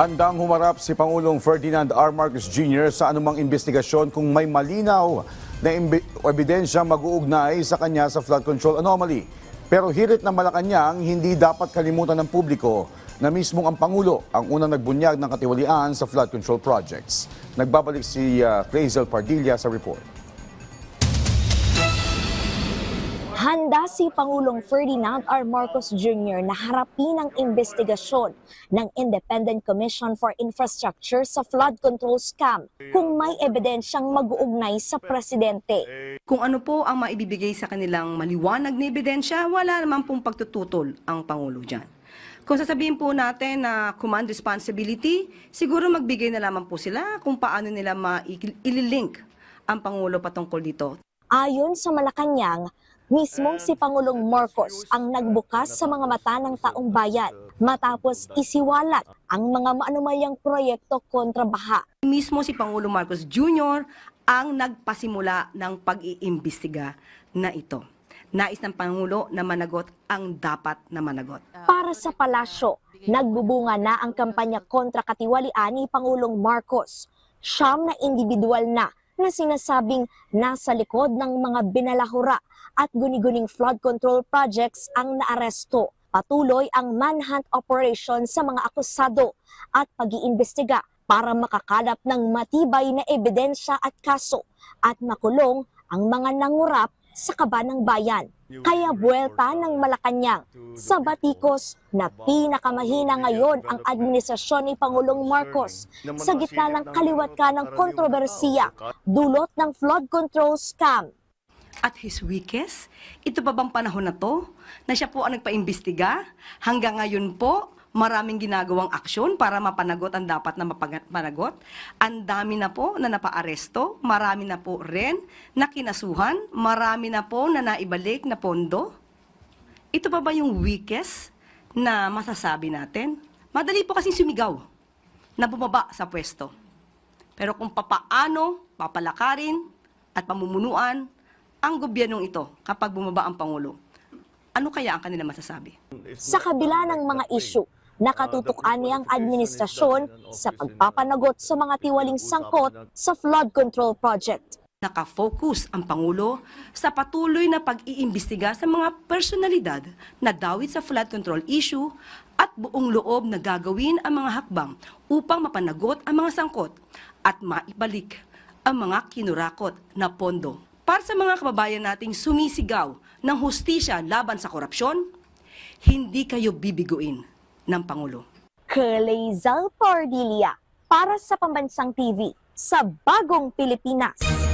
Handang humarap si Pangulong Ferdinand R. Marcos Jr. sa anumang investigasyon kung may malinaw na ebidensya mag-uugnay sa kanya sa flood control anomaly. Pero hirit ng Malacanang, hindi dapat kalimutan ng publiko na mismong ang Pangulo ang unang nagbunyag ng katiwalian sa flood control projects. Nagbabalik si uh, Clazel Pardilla sa report. Handa si Pangulong Ferdinand R. Marcos Jr. na harapin ang investigasyon ng Independent Commission for Infrastructure sa flood control scam kung may ebidensyang mag-uugnay sa presidente. Kung ano po ang maibibigay sa kanilang maliwanag na ebidensya, wala naman pong pagtututol ang Pangulo dyan. Kung sasabihin po natin na command responsibility, siguro magbigay na lamang po sila kung paano nila ma-ililink ang Pangulo patungkol dito. Ayon sa Malacanang, mismong si Pangulong Marcos ang nagbukas sa mga mata ng taong bayan matapos isiwalat ang mga maanumalyang proyekto kontra baha. Mismo si Pangulo Marcos Jr. ang nagpasimula ng pag-iimbestiga na ito. Nais ng Pangulo na managot ang dapat na managot. Para sa palasyo, nagbubunga na ang kampanya kontra katiwalian ni Pangulong Marcos. Siyam na individual na na sinasabing nasa likod ng mga binalahura at guni-guning flood control projects ang naaresto. Patuloy ang manhunt operation sa mga akusado at pag-iimbestiga para makakalap ng matibay na ebidensya at kaso at makulong ang mga nangurap sa kaba ng bayan. Kaya buwelta ng Malacanang sa batikos na pinakamahina ngayon ang administrasyon ni Pangulong Marcos sa gitna ng kaliwat ka ng kontrobersiya dulot ng flood control scam. At his weakest, ito pa bang panahon na to na siya po ang nagpaimbestiga? Hanggang ngayon po, maraming ginagawang aksyon para mapanagot ang dapat na mapanagot. Ang dami na po na napaaresto, marami na po rin na kinasuhan, marami na po na naibalik na pondo. Ito pa ba yung weakest na masasabi natin? Madali po kasing sumigaw na bumaba sa pwesto. Pero kung papaano papalakarin at pamumunuan ang gobyernong ito kapag bumaba ang Pangulo, ano kaya ang kanila masasabi? Sa kabila ng mga isyu, nakatutukan niya ang administrasyon sa pagpapanagot sa mga tiwaling sangkot sa flood control project. Nakafocus ang Pangulo sa patuloy na pag-iimbestiga sa mga personalidad na dawit sa flood control issue at buong loob na gagawin ang mga hakbang upang mapanagot ang mga sangkot at maibalik ang mga kinurakot na pondo. Para sa mga kababayan nating sumisigaw ng hustisya laban sa korupsyon, hindi kayo bibiguin ng Pangulo. Kalezal Pardilia para sa Pambansang TV sa Bagong Pilipinas.